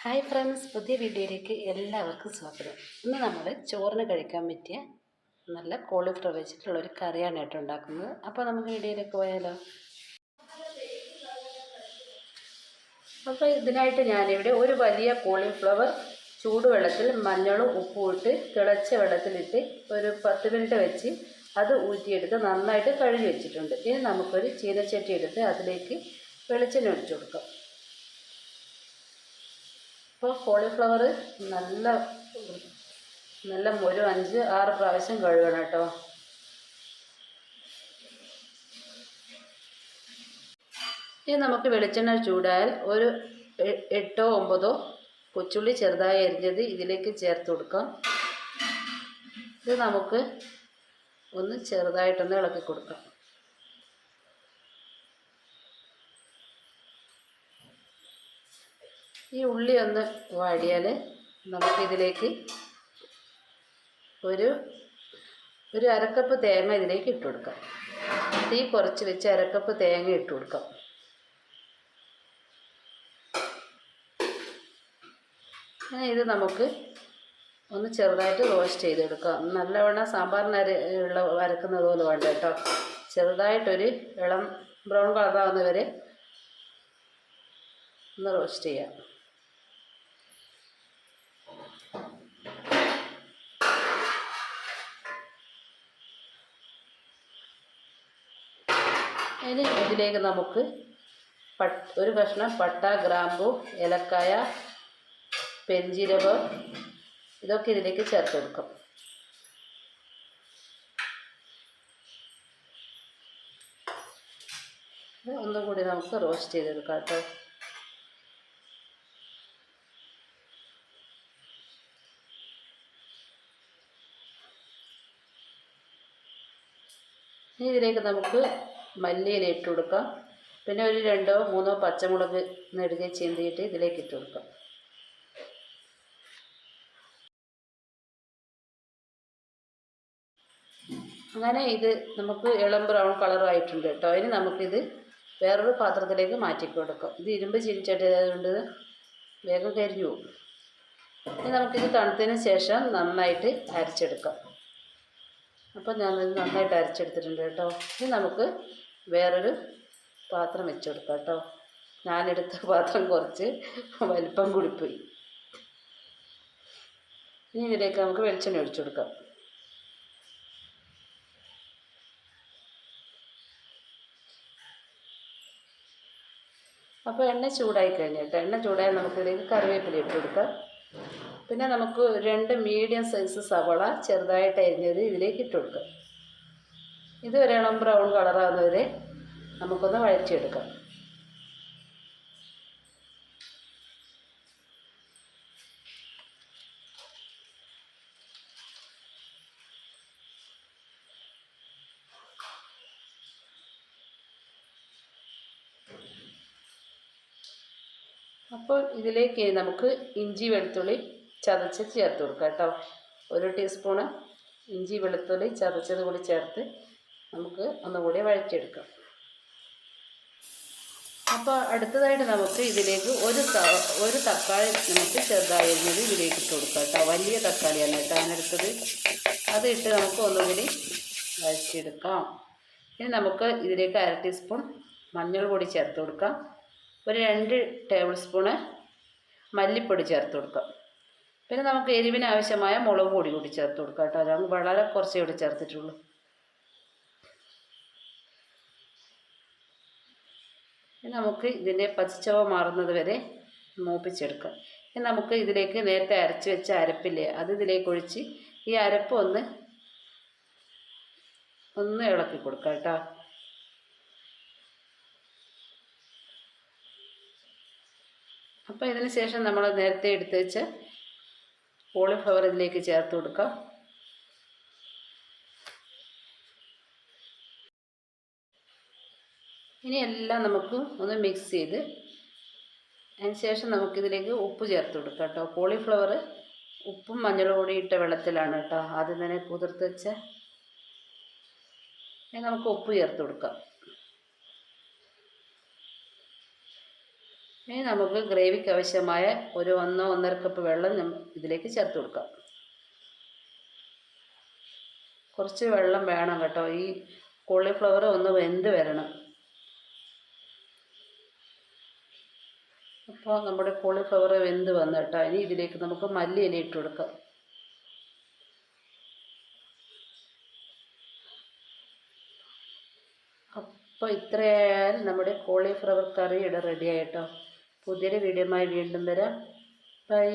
Hi friends പുതിയ വീഡിയോയിലേക്ക് എല്ലാവർക്കും സ്വാഗതം. ഇന്ന് നമ്മൾ ചോറിന് കഴിക്കാൻ പറ്റിയ നല്ല കോളിഫ്ലവർ വെച്ചിട്ടുള്ള ഒരു കറിയാണ് കേട്ടോ ഉണ്ടാക്കുന്നത്. അപ്പോൾ നമുക്ക് വീഡിയോയിലേക്ക് പോയാലോ? അപ്പോൾ ഇതിനായിട്ട് ഞാനിവിടെ ഒരു വലിയ കോളിഫ്ലവർ ചൂടുവെള്ളത്തിൽ മഞ്ഞളും ഉപ്പും ഇട്ട് തിളച്ച വെള്ളത്തിലിട്ട് ഒരു പത്ത് മിനിറ്റ് വെച്ച് അത് ഊറ്റിയെടുത്ത് നന്നായിട്ട് കഴുകി വെച്ചിട്ടുണ്ട്. ഇനി നമുക്കൊരു ചീനച്ചട്ടി എടുത്ത് അതിലേക്ക് വെളിച്ചെണ്ണ ഒഴിച്ചു കൊടുക്കാം. അപ്പോൾ കോളിഫ്ലവർ നല്ല നല്ല ഒരു അഞ്ച് ആറ് പ്രാവശ്യം കഴുകണം കേട്ടോ. ഇനി നമുക്ക് വെളിച്ചെണ്ണ ചൂടായാൽ ഒരു എട്ടോ ഒമ്പതോ കൊച്ചുള്ളി ചെറുതായി അരിഞ്ഞത് ഇതിലേക്ക് ചേർത്ത് കൊടുക്കാം. ഇത് നമുക്ക് ഒന്ന് ചെറുതായിട്ടൊന്ന് ഇളക്കി കൊടുക്കാം. ഈ ഉള്ളി ഒന്ന് വാടിയാൽ നമുക്കിതിലേക്ക് ഒരു ഒരു അരക്കപ്പ് തേങ്ങ ഇതിലേക്ക് ഇട്ട് കൊടുക്കാം. തീ കുറച്ച് വെച്ച് അരക്കപ്പ് തേങ്ങ ഇട്ട് കൊടുക്കാം. ഇത് നമുക്ക് ഒന്ന് ചെറുതായിട്ട് റോസ്റ്റ് ചെയ്തെടുക്കാം. നല്ലവണ്ണം സാമ്പാറിന് അര ഉള്ള അരക്കുന്നത് പോലെ വേണ്ട കേട്ടോ. ചെറുതായിട്ടൊരു ഇളം ബ്രൗൺ കളറാവുന്ന വരെ ഒന്ന് റോസ്റ്റ് ചെയ്യാം. ഇനി ഇതിലേക്ക് നമുക്ക് ഒരു കഷ്ണം പട്ട ഗ്രാമ്പു ഏലക്കായ പെരിഞ്ജീരകം ഇതൊക്കെ ഇതിലേക്ക് ചേർത്ത് കൊടുക്കും. ഒന്നും കൂടി നമുക്ക് റോസ്റ്റ് ചെയ്തെടുക്കാം കേട്ടോ. ഇതിലേക്ക് നമുക്ക് മല്ലിയില ഇട്ട് കൊടുക്കാം പിന്നെ ഒരു രണ്ടോ മൂന്നോ പച്ചമുളക് നെടുകെ ചീന്തിയിട്ട് ഇതിലേക്ക് ഇട്ട് കൊടുക്കാം അങ്ങനെ ഇത് നമുക്ക് ഇളം ബ്രൗൺ കളറായിട്ടുണ്ട് കേട്ടോ. ഇനി നമുക്കിത് വേറൊരു പാത്രത്തിലേക്ക് മാറ്റി കൊടുക്കാം. ഇത് ഇരുമ്പ് ചീനിച്ചട്ടി ആയതുകൊണ്ട് വേഗം കരിഞ്ഞു പോകും. ഇനി നമുക്കിത് തണുത്തതിന് ശേഷം നന്നായിട്ട് അരച്ചെടുക്കാം. അപ്പോൾ ഞാനിത് നന്നായിട്ട് അരച്ചെടുത്തിട്ടുണ്ട് കേട്ടോ. ഇനി നമുക്ക് വേറൊരു പാത്രം വെച്ച് കേട്ടോ. ഞാനെടുത്ത പാത്രം കുറച്ച് വലിപ്പം കൂടിപ്പോയി. ഇനി ഇതിലേക്ക് നമുക്ക് വെളിച്ചെണ്ണ ഒഴിച്ചു കൊടുക്കാം. അപ്പോൾ എണ്ണ ചൂടായി കഴിഞ്ഞിട്ട് എണ്ണ ചൂടായി നമുക്കിതിലേക്ക് കറിവേപ്പില ഇട്ട് കൊടുക്കാം. പിന്നെ നമുക്ക് രണ്ട് മീഡിയം സൈസ് സവള ചെറുതായിട്ട് അരിഞ്ഞത് ഇതിലേക്ക് ഇട്ട് കൊടുക്കാം. ഇത് ബ്രൗൺ കളറാകുന്നവരെ നമുക്കൊന്ന് വഴച്ചെടുക്കാം അപ്പോൾ ഇതിലേക്ക് നമുക്ക് ഇഞ്ചി വെളുത്തുള്ളി ചതച്ച് ചേർത്ത് കൊടുക്കാം കേട്ടോ. ഒരു ടീസ്പൂണ് ഇഞ്ചി വെളുത്തുള്ളി ചതച്ചത് കൂടി ചേർത്ത് നമുക്ക് ഒന്നുകൂടി വഴറ്റിയെടുക്കാം. അപ്പോൾ അടുത്തതായിട്ട് നമുക്ക് ഇതിലേക്ക് ഒരു ഒരു തക്കാളി നമുക്ക് ചെറുതായിരുന്നത് ഇതിലേക്ക് ഇട്ട് കൊടുക്കാം കേട്ടോ. വലിയ തക്കാളിയാണ് കേട്ടോ അതിനടുത്തത് അത് ഇട്ട് നമുക്ക് ഒന്നുകൂടി വഴറ്റിയെടുക്കാം. ഇനി നമുക്ക് ഇതിലേക്ക് അര ടീസ്പൂൺ മഞ്ഞൾ പൊടി ചേർത്ത് കൊടുക്കാം. ഒരു രണ്ട് ടേബിൾ സ്പൂണ് മല്ലിപ്പൊടി ചേർത്ത് കൊടുക്കാം. പിന്നെ നമുക്ക് എരിവിനാവശ്യമായ മുളക് പൊടി കൂടി ചേർത്ത് കൊടുക്കാം കേട്ടോ. അത് വളരെ കുറച്ചേ കൂടി ചേർത്തിട്ടുള്ളൂ. നമുക്ക് ഇതിന്റെ പച്ചച്ചവ മാറുന്നത് വരെ മൂപ്പിച്ചെടുക്കാം. ഇനി നമുക്ക് ഇതിലേക്ക് നേരത്തെ അരച്ച് വെച്ച അരപ്പില്ലേ അത് ഇതിലേക്ക് ഒഴിച്ച് ഈ അരപ്പ് ഒന്ന് ഒന്ന് ഇളക്കി കൊടുക്കാം കേട്ടോ. അപ്പോൾ ഇതിന് ശേഷം നമ്മൾ നേരത്തെ എടുത്ത് വെച്ച കോളിഫ്ലവർ ഇതിലേക്ക് ചേർത്ത് കൊടുക്കാം. ഇനി എല്ലാം നമുക്ക് ഒന്ന് മിക്സ് ചെയ്ത് അതിന് ശേഷം നമുക്കിതിലേക്ക് ഉപ്പ് ചേർത്ത് കൊടുക്കാം കേട്ടോ. കോളിഫ്ലവർ ഉപ്പും മഞ്ഞളും കൂടി ഇട്ട വെള്ളത്തിലാണ് കേട്ടോ. ആദ്യം തന്നെ കുതിർത്ത് വെച്ച ഇനി നമുക്ക് ഉപ്പ് ചേർത്ത് കൊടുക്കാം. ഇനി നമുക്ക് ഗ്രേവിക്ക് ആവശ്യമായ ഒരു ഒന്നോ ഒന്നര കപ്പ് വെള്ളം ഇതിലേക്ക് ചേർത്ത് കൊടുക്കാം. കുറച്ച് വെള്ളം വേണം കേട്ടോ. ഈ കോളിഫ്ലവർ ഒന്ന് വെന്ത് വരണം. അപ്പോൾ നമ്മുടെ കോളിഫ്ലവർ വെന്ത് വന്നു കേട്ടോ ഇനി ഇതിലേക്ക് നമുക്ക് മല്ലിയില ഇട്ട് കൊടുക്കാം. അപ്പോൾ ഇത്രയായാൽ നമ്മുടെ കോളിഫ്ലവർ കറി ഇവിടെ റെഡി ആയിട്ടോ. പുതിയൊരു വീഡിയോയുമായി വീണ്ടും വരാം. ബൈ.